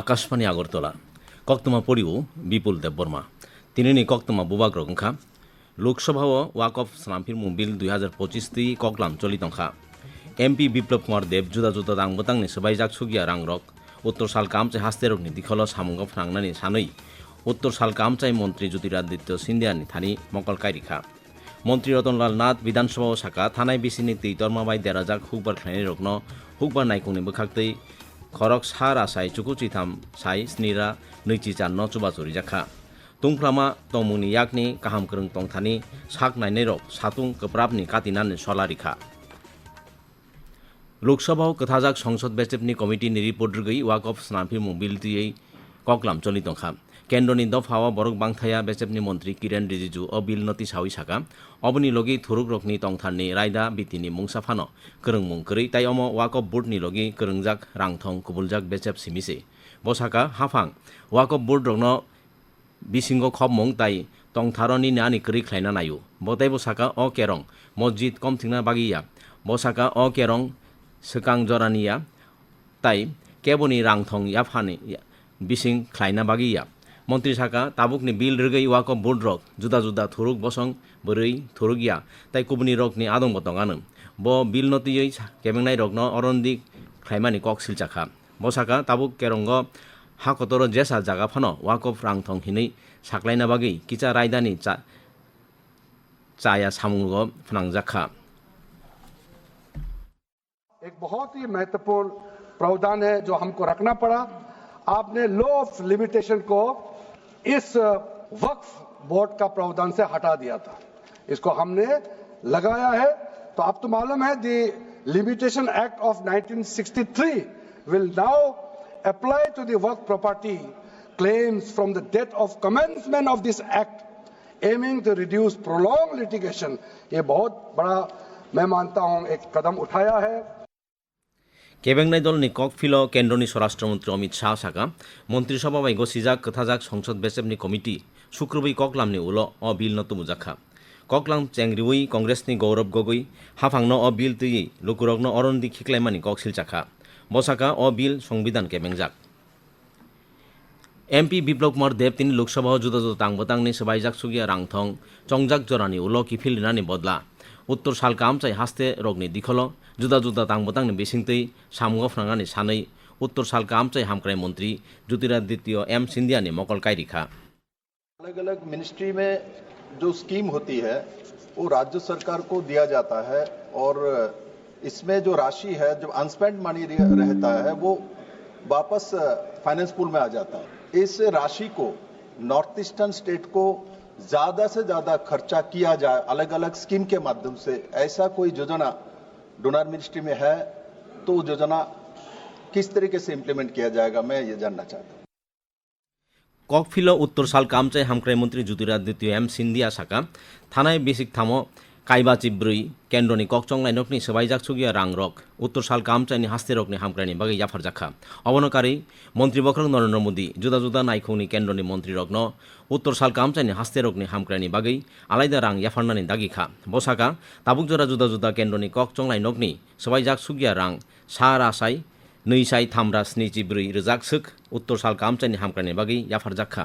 আকাশবাণী আগরতলা। কক্তমা পড়িউ বিপুল দেববর্মা তিনি নি কক্তমা বুবাক রংখা লোকসভা ও ওয়াক অফ সামফির মুবিল দুই হাজার পঁচিশ তি ককলাম চলিতংখা। এমপি বিপ্লব কুমার দেব জুদা জুদা রাং বতাংনি সবাই যাক সুগিয়া রাং রক। উত্তর সাল কামচে হাস্তে রকনি দিখল সামঙ্গ ফ্রাংনানি সানই। উত্তর সাল কামচাই মন্ত্রী জ্যোতিরাদিত্য সিন্ধিয়ানি থানি মকল কাইরিখা। মন্ত্রী রতনলাল নাথ বিধানসভা ও শাখা থানায় বিশিনী তৈ তর্মাবাই দেরাজাক হুকবার খানি রকন হুকবার নাইকুনি বখাকতেই খরক সার আসাই চুকুচিথাম সাই স্নিরা নৈচি চান ন চুবাচুরি জাখা। তুংফ্রামা তমুনি ইয়াকনি কাহাম ক্রং তংথানি সাক নাইনের সাতুং কপ্রাপনি কাতিনান সলারিখা লোকসভা ও কথাজাক সংসদ বেচেপনি কমিটি নিরিপোড্রগই ওয়াক অফ স্নাফি মোবিলিটিই ককলাম চলিতংখাম কেন্দ্রনি দফাওয়া বরক বাংথায়া বেচেপনি মন্ত্রী কিরেন রিজিজু ও বিল নতি সাউই সাকা অবনি লগি থুরুক রকনি তংথারনি রায়দা বিতিনি মুংসাফানো। করংমুং কरै তাই অম ওয়াক অফ বোর্ডনি লগি করংজাক রাংথং কুবুলজাক বেচেপ সিমিসে বসাকা হাফাং। ওয়াক অফ বোর্ড রকন বিসিঙ্গ খবমং তাই তংথারনি নানি কरै খ্লাইনা নায়ু। বতাই বসাকা অ কেরং মসজিদ কম থিংনা বাগিয়া। বসাকা অ কেরং sekang jorania tai keboni ᱢᱚᱱᱛᱨᱤ ᱥᱟᱠᱟ ᱛᱟᱵᱩᱠ ᱱᱤ ᱵᱤᱞ ᱨᱮᱜᱮ ᱣᱟᱠᱚ ᱵᱩᱰ ᱨᱚᱜ ᱡᱩᱫᱟ ᱡᱩᱫᱟ ᱛᱷᱩᱨᱩᱠ ᱵᱚᱥᱚᱝ ᱵᱟᱹᱨᱟᱹᱭ ᱛᱷᱩᱨᱩ ᱜᱮᱭᱟ ᱛᱟᱭ ᱠᱩᱵᱱᱤ ᱨᱚᱜ ᱱᱤ ᱟᱫᱚᱢ ᱜᱚᱛᱚᱝ ᱟᱱᱟᱢ ᱵᱚ ᱵᱤᱞ নতি ᱭই কেমেংনাই রগ্ন অরণদিক খাইমানি কক্সিল চাখা বসাকা তাবুক কেরঙ্গ হাকতর জেসা জাগা ফানো ওয়াকফ রাংথং হিনই সাকলাইনা বাগি কিচা রায়দানি চা চায়া সামুগ ফনাংজাখা एक बहुत ही महत्वपूर्ण प्रावधान है जो हमको रखना पड़ा आपने लो ऑफ लिमिटेशन को इस वक्फ बोर्ड का प्रावधान से हटा दिया था। इसको हमने लगाया है। तो आप तो मालूम है, the limitation act of 1963 will now apply to the Waqf property claims from the date of commencement of this act, aiming to reduce prolong litigation. ये बहुत बड़ा, मैं मानता हूँ, एक कदम उठाया है। কেবেংনাই দলনি কক ফিল কেন্দ্রনি স্বরাষ্ট্রমন্ত্রী অমিত শাহ সাকা মন্ত্রিসভা বাই গসিজাক কথাজাক সংসদ বেসেবনি কমিটি শুক্রবৈ ককলামনি উল অ বিল নতুমুজাখা ককলাম চেংরিউই কংগ্রেসনি গৌরব গগৈ, হাফাংন অ বিল তৈयै লুকুরগ্ন অরন্দি খিকলাইমানি কক সিলচাখা বসাকা অ বিল সংবিধান কেবেংজাক এমপি বিপ্লব কুমার দেব তিনি লোকসভা জুদা জুদা তাংবতাংনি সবাইজাক সুগিয়া রাংথং, চংজাক জরানি উল কিফিল নানি বদলা। উত্তর সাল কামচাই হাস্তে রগনি দিখল जुदा जुदा तांबतांनि बिसिंतै सामुगाव फ्रांगानि सानै उत्तर साल कामचाय हामक्राय मन्त्री ज्योतिरादित्य एम सिंधियानि मकल कायरिखा। अलग अलग मिनिस्ट्री में जो स्कीम होती है, वो राज्य सरकार को दिया जाता है और इसमें जो राशि है, जो अनस्पेंड मनी रहता है, वो वापस फाइनेंस पूल में आ जाता है। इस राशि को नॉर्थ ईस्टर्न स्टेट को ज़्यादा से ज़्यादा खर्चा किया जाए अलग अलग स्कीम के माध्यम से, ऐसा कोई योजना डोनर मिनिस्ट्री में है तो योजना किस तरीके से इम्प्लीमेंट किया जाएगा मैं ये जानना चाहता हूँ ককফিল উত্তর সাল কামচাই হামক্রাই মন্ত্রী ज्योतिरादित्य एम सिन्धिया साका थानाय बेसिक थामो কাইবা চিব্রুই কেন্দ্রনি কক চংলাই নকনি, সেবাই জাকসুগিয়া রাংরক উত্তর সাল কামচাইনি, হাস্তে রকনি, হামক্রাইনি বাকি জাফার জাখা। অবনকারী মন্ত্রী বখরক নরেন্দ্র মোদী জুদা জুদা নাইখুনি কেন্দ্রনি মন্ত্রী রগ্ন, উত্তর সাল কামচাইনি, হাস্তে রকনি, হামক্রাইনি বাগি আলাইদা রাং ইয়াফারনানি দাগিখা বসাকা তাবুক তাবুকজোরা জুদা জুদা কেন্দ্রনি কক চংলাই নকনি, সেবাই জাকসুগিয়া রাং সার আশাই নৈসাই থামরা স্নি চিব্রুই স্নিচিব্রুই সুখ, উত্তর সাল কামচাইনি, হামক্রাইনি বাগি ইয়াফার জাখা।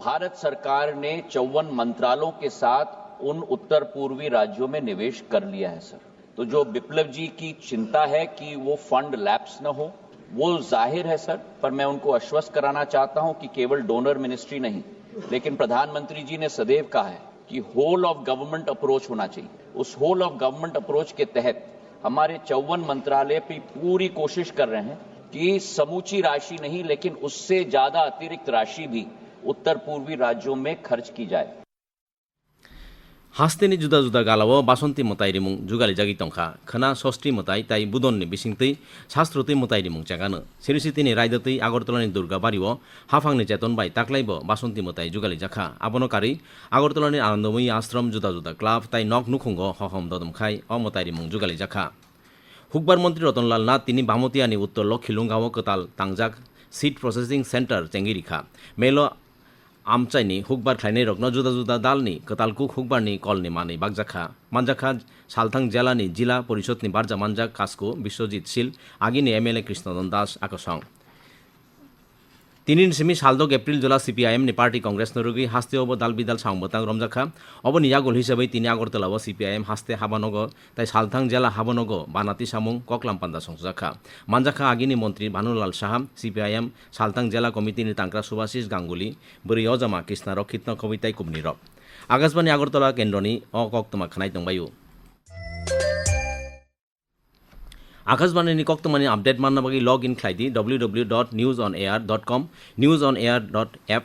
भारत सरकार ने चौवन मंत्रालयों के साथ उन उत्तर पूर्वी राज्यों में निवेश कर लिया है, सर। तो जो विप्लव जी की चिंता है कि वो फंड लैप्स न हो, वो ज़ाहिर है, सर। पर मैं उनको आश्वस्त कराना चाहता हूँ कि केवल डोनर मिनिस्ट्री नहीं, लेकिन प्रधानमंत्री जी ने सदैव कहा है कि होल ऑफ़ गवर्नमेंट अप्रोच होना चाहिए। उस होल ऑफ़ गवर्नमेंट अप्रोच के तहत हमारे चौवन मंत्रालय भी पूरी कोशिश कर रहे हैं कि समूची राशि नहीं, लेकिन उससे ज़्यादा अतिरिक्त राशि भी उत्तर पूर्वी राज्यों में खर्च की जाए हास्ते ने जुदा जुदा गालाव बासंती मताई रिमुंग जुगाली जागी तंखा खना षष्ठी मताई ताई बुदन ने बिसिंग तई शास्त्र तई मताई रिमुंग चागानो सिरिसिति ने रायद तई अगरतला ने दुर्गा बारिव हाफांग ने चेतन बाई ताकलाइब बासंती मताई जुगाली जाखा आबनकारी अगरतला ने आनंदमयी आश्रम जुदा जुदा क्लाब ताई नक नुखुंग हहम ददम खाई अ मताई रिमुंग जुगाली जाखा হুকবার মন্ত্রী রতনলাল নাথ তিনি বামতিয়ানি উত্তর লক্ষিলুঙ্গাও কতাল তাংজাক সিড প্রসেসিং সেন্টার চেঙ্গিরিখা মেল আম চাইনি হুকবার খ্লাইনি রগ্ন জুদা জুদা দাল নি কতালকু হুকবার নি, কল নি মানি বাগজাখা মানজাখা সালথাং জেলা নি, জিলা পরিষদনি বারজা মানজা কাসকু, বিশ্বজিৎ শীল, আগিনি এমএলএ কৃষ্ণদন দাস, আকসং। তিনি সিমি সালদক এপ্রিল জোলা সিপিআইএম নি পার্টি কংগ্রেস নরুগি হাস্তে অব দাল বিদাল সাংবতাং রমজাখা অব নিয়াগল হিসাবে তিনি আগরতলাও সিপিআইএম হাস্তে হাবানগ তাই সালথাং জেলা হাবানগ বানাতি সামুং ককলাম পান্দা সংজাখা মানজাখা আগিনি মন্ত্রী ভানুলাল সাহা সিপিআইএম সালথাং জেলা কমিটিনি তাংক্রা সুভাশিস গাঙ্গুলি বরি অজামা কৃষ্ণা রক্ষিত কবিতাই রক আকাশবাণী আগরতলা কেন্দ্রনি অ কক্তমা খানাই দংবায়ু ಆಕಾಶವಾಣಿ ನಿಕೋಕ್ತ ಮನೆ ಅಪ್ಡೇಟ್ ಮಾಡಿ login ಖಾಯ್ದಿ W W dot news on air dot com news on air dot app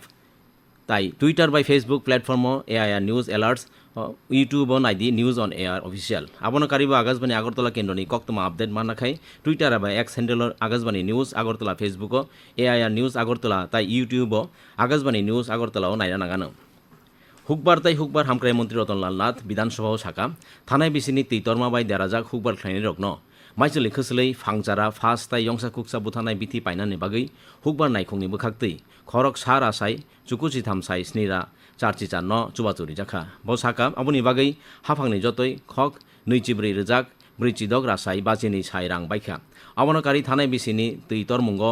তাই Twitter by Facebook platform platform AIR news alerts YouTube on the news on air official আপনার কারিব আকাশবাণী আগরতলা কেন্দ্র নিয়ে কক্তমা আপডেট মানা খাই Twitter বা X হ্যান্ডেলর Akashvani news Agartala Facebook AIR news Agartala তাই YouTube Akashvani news আগরতলাও নাইরা নাগানো হুকবার তাই হুকবার হামক্রাই মন্ত্রী রতনলাল নাথ বিধানসভাও শাখা থানায় বিসিনি তৈতর্মাবাই দেরাজাক হুকবার খাইনি রগ্ন maizuli khasli phangjara phasta yongsa kuksa buthanai bithi painani bagui hukbar naikungni bukhaktui khorok sara sai chukuchi thamsai snira charchi chan no chubachuri jakha bo saka abuni bagui haphangni jotoi khok nuichibri rijak ব্রিচিদক রাসাই বাজিনি সাই রাং বাইখা আবনকারী থানায় বিসিনি তুই তরমুঙ্গ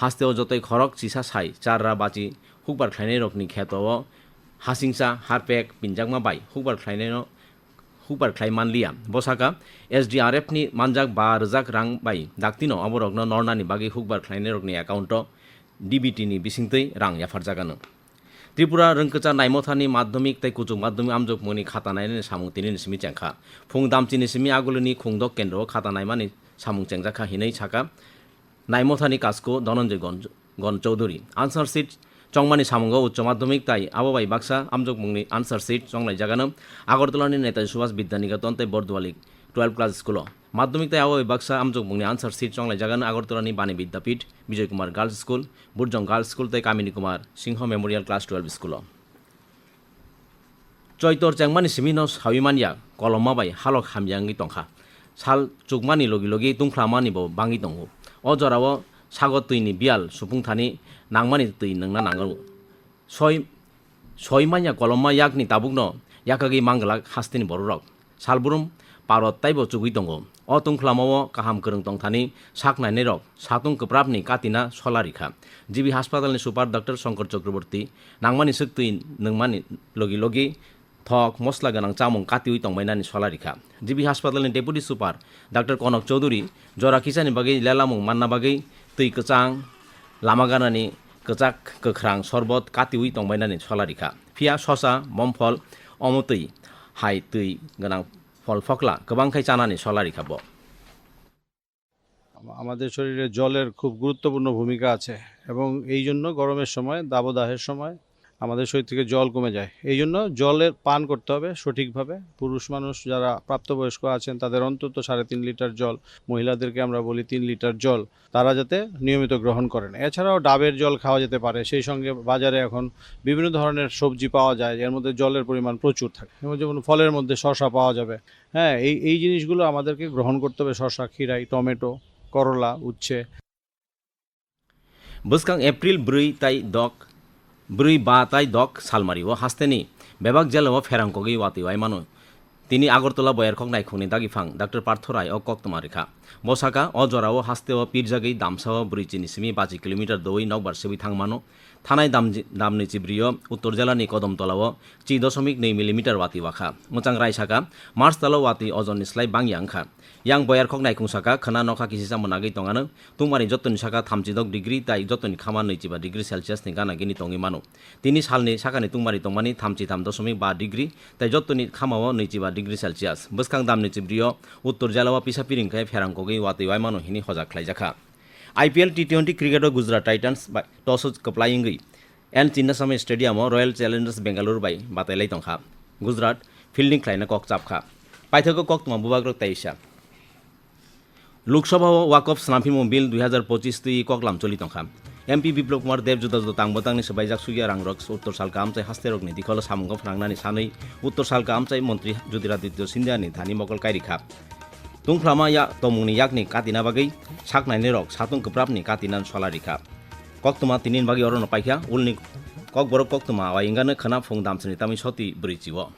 হাসতেও যতই খরক চিসা সাই চাররা বাজি হুকবার খ্লাইনে রকনি খ্যাত হাসিংসা হারপেক পিঞ্জাকমা বাই হুকবার খ্লাইনে হুপার খাইমান লিয়া। বসাকা, এস ডি আর এফ নি মানজাক বা রাজাক রাং বাই। બા રજાક રાંગબાઈ દાકતિનો হুকবার નરનાની બાગી હુકબારખ્લાઈનેરગની ডিবিটি নি বিসিংতই রাং এফার জাগানো। ত্রিপুরা রংকচা নাইমথানি মাধ্যমিক তাই কুচুক মাধ্যমিক আমজক মনি খাতা নাই সামুং তিনি নিসিমি চেংখা ফুং দামচি নিসিমি আগলনি খুংদক কেন্দ্র খাতা নাইমানি সামুং চেংজাখা হিনেই ছাকা। নাইমথানি কাজকো ধনঞ্জয় গণ চৌধুরী। আনসার সিট চংমানি সামঙ্গ উচ্চ মাধ্যমিক, তাই আবাবাই বাক্সা, আমজক মুংনি, আনসার সিট, চংলাই জাগানো আগরতলানি নেতাজি সুভাষ বিদ্যানিকেতন, তাই বরদুয়ালি টুয়েলভ ক্লাস স্কুল মাধ্যমিক তাই আবাবাই বাক্সা, আমজক মুংনি, আনসার সিট, চংলাই জাগানো আগরতলানি বাণী বিদ্যাপীঠ বিজয় কুমার গার্লস স্কুল বুরজং গার্লস স্কুল, তাই Kamini Kumar Singha memorial class twelve school Choitor চেংমানি সিমিনো সাবিমানিয়া কলমাবাই হালক হামিয়াঙ্গি টংখা সাল চুকমানি লগি লগি তুংখ্লামানিবো বাঙ্গি দঙ্গো অ সাগর তুইনি বিয়াল সুপুং সুপুংথানি নাংমানি তুই নংনা নাঙ্গল সই সইমাইয়া কলমা ইয়াকনি তাবুকন ইয়াকাগি মাংলাক হাস্তিনি বড়রক সালবুরুম পারত তাইব চুগুই দঙ্গ অতং খ্লামাও কাহাম গরং দংথানি সাকনাইনি রক সাতুং কপ্রাপনি কাতিনা সলারিখা। জিবি হাসপাতালনি সুপার ডক্টর শঙ্কর চক্রবর্তী। নাংমানি সুক্তুই নংমানি লগি লগি থক মশলা গোনাং চামুং কাতিউই তংমাইনানি সলারিখা। জিবি হাসপাতালনি deputy super doctor Kanak Chowdhury. জরা কিসানি বাগেই লেলামুং মান্না বাগেই তৈ কচাং লামাগানানি কচাক কখরাং সরবত কাতিউই তংবাইনানি ছলারিখা ফিয়া শশা মমফল অমতই হাই তৈ গনাং ফল ফকলা গবাংখাই চানানি ছলারিখা ব আমাদের শরীরে জলের খুব গুরুত্বপূর্ণ ভূমিকা আছে এবং এই জন্য গরমের সময়, দাবদাহের সময় আমাদের শরীর থেকে জল কমে যায়। এই জন্য জলের পান করতে হবে সঠিকভাবে। পুরুষ মানুষ যারা প্রাপ্তবয়স্ক আছেন, তাদের অন্তত সাড়ে তিন লিটার জল, মহিলাদেরকে আমরা বলি তিন লিটার জল, তারা যাতে নিয়মিত গ্রহণ করেন। এছাড়াও ডাবের জল খাওয়া যেতে পারে। সেই সঙ্গে বাজারে এখন বিভিন্ন ধরনের সবজি পাওয়া যায় এর মধ্যে জলের পরিমাণ প্রচুর থাকে। যেমন ফলের মধ্যে শসা পাওয়া যাবে। হ্যাঁ এই এই জিনিসগুলো আমাদেরকে গ্রহণ করতে হবে। শসা খিরাই টমেটো, করলা, উচ্ছে। বসকাং এপ্রিল ব্रै তাই দক। ব্रै বা তাই দক সালমারিও হাস্তেনি বেবাক জেলাও ফেরাঙ্কগি ওয়াতি ওয়াইমানো তিনি আগরতলা বয়ের খক নাইখুনি দাগিফাং ডাক্তার পার্থ রায় ও কক্তমারিখা বসাকা অ জরাও হাস্তেও পিরজাগি ব্রুই চিনিসিমি বাজি কিলোমিটার দৌই নকবার সেবি থাংমানো থানায় দাম দামনি চিব্রিয় উত্তর জেলানি কদমতলাও চি দশমিক नै মিলিমিটার ওয়াতি ওয়াখা মোচাং রায়সাকা মার্চ তালাও ওয়াতি অজননি স্লাই বাংয়া আংখা yang boyar khok nai khung saka khana nokha kisi sa monagi tongano tungmani jotoni saka thamchi dok degree tai jotoni khama nei chiba degree celsius ni gana gini tongi mano tini salni sakani tungmani tongmani thamchi tham dosomik ba degree tai jotoni khamao nei chiba degree celsius bwskang damni chibrio uttor jalawa pisa piring khai ferang kogi khlai jakha IPL T20 cricket Gujarat Titans by toss কপ্লাইঙ্গি N Chinnaswamy স্টেডিয়ামও royal Challengers Bengaluru বাই বাতাইলাই তংখা Gujarat fielding খ্লাইনা কক চাপখা পাইথক কক তোমা বুবাগ্রক তাইসা লোকসভা ওয়াকফ স্নাফিমো বিল দুই হাজার পঁচিশ তুই ককলাম চলি তংখা এমপি বিপ্লব কুমার দেব জুদা জুদা তাংবতাংনি সবাইজাক সুগিয়া রাংরক উত্তর সালকা আমচাই হাস্তে রগনি দিখল সামঙ্গ ফ্রাংনানি সাनै উত্তর সালকা আমচাই মন্ত্রী জ্যোতিরাদিত্য সিন্ধিয়ানি ধানি মকল কাইরিখা tungkhlama ya tomungni yakni katina bagui saknaini rok satung keprapni katinan solarika koktuma tinin bagi orono paikha ulni kok borok koktuma awa ingane khana phung damsini tami soti brichiwo